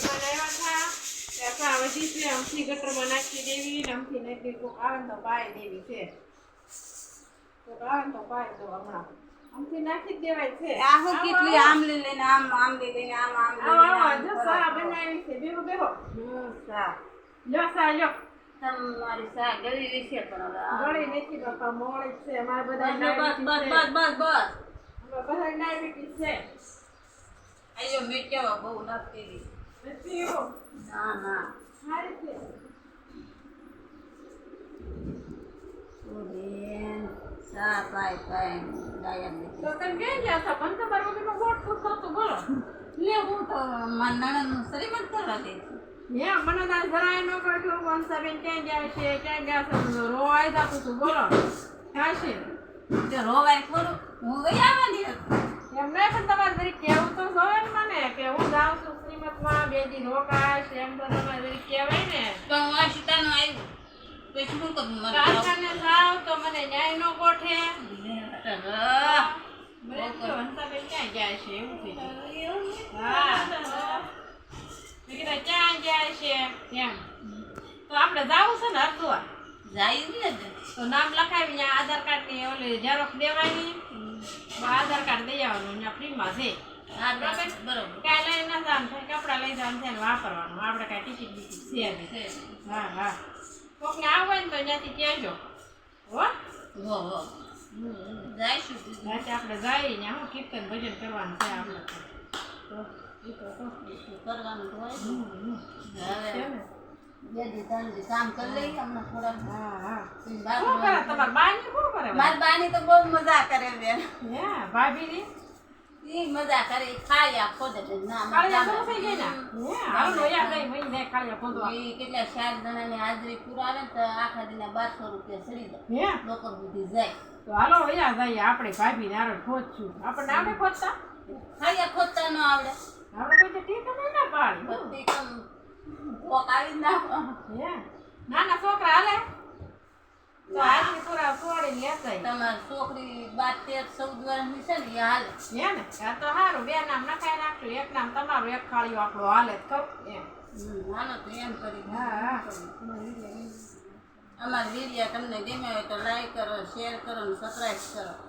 હતા વધી છે અમથી ગટરમાં નાખી દેવી ને અમથી નાખી કોક આવે તો પાઈ દેવી છે કોક આવે તો પાઈ દો હમણાં અમથી નાખી જ દેવાય છે આ હું કેટલી આમલી લઈને આમ આમલી લઈને આમ આમલી આવો આમ જો સા બનાવી છે બેહો બેહો. હમ, સા. લ્યો સા લ્યો તમારી સા ગળી રહેશે પણ ગળી નથી બાપા મોળી જ છે. અમારે બધા બસ બસ બસ બસ બસ બસ. બધા ડાયાબિટીસ છે. આયો મીઠાવા બહુ નથી કરી. ના ના લે હું તો મારા નણંદનું શરીર જ કરવા દે હે મને જરાય ન કરજો વંશાબેન ક્યાં ગયા છે ક્યાં ગયા છે રોવાય જતું તું બોલો ક્યાં છે રોવાય ખોરું હું ગઈ આવવાની હતી. એમ નહીં પણ તમારે જરી કહેવું તો જોવે ને મને કે હું જાઉં છું શ્રીમતમાં બે દી રોકાશ એમ તો તમારે જરી કહેવાય ને. તો હું આ સીતાનું આવ્યું તો શું કરું મને કારખાને જાવ તો મને ન્યાય ન ગોઠે. મને ક્યાં ગયા છે? એવું થઈ ગયું. હા. મેં ક્યાં ગયા છે? એમ. તો આપણે જાવું છે ને હરદુઆ જાય ને તો? નામ લખાવી ત્યાં આધાર કાર્ડની ઓલી ઝેરોક્ષ દેવાની. આવવાનું ત્યાં ફ્રીમાં છે હા લઈ ના જવાનું થાય કપડાં લઈ જવાનું થાય ને વાપરવાનું. આપણે કાંઈ ટિકિટ બિકિટ છે નહીં. હા હા. કોકને હોય ને તો ત્યાંથી કહેજો. હો? હો હો. જઈશું. આપણે જઈએ ત્યાં કીર્તન ભજન કરવાનું છે આપણે તો. કરવાનું તો હોય ને. છે હવે ને? બે દી ત્રણ દી કામ કરી લઈએ અમને થોડા હા હા. તમારા બાની શું કરે? મારી બાની તો બહુ મજા કરે બેન. હે ભાભીની? ઈ મજા કરે. ના ને? ને હાજરી પુરાવે તો આખા દીના બારસો રૂપિયા સડી જાય. લોકો સુધી જાય. તો હાલો વયા જાય આપણે ભાભી નારણ ખોદશું. આપણને આવડે ખોદતા? ખાયા ખોદતા ન આવડે. આપણે કોઈ ટીક ના પાડી બધી આવી ના હે? નાના છોકરા હાલે? છોડી તમારી છોકરી બાર તેર ચૌદ વર્ષની છે ને એ હાલે. હે ને? આ તો સારું બે નામ નખાઈ નાખ્યું એક નામ તમારું એક ખાળીઓ આપણું હાલે જ એમ. હાલો તો એમ કરી હા અમારા અમારી વીડિયો તમને ગમે હોય તો લાઈક કરો શેર કરો ને સબસ્ક્રાઈબ કરો.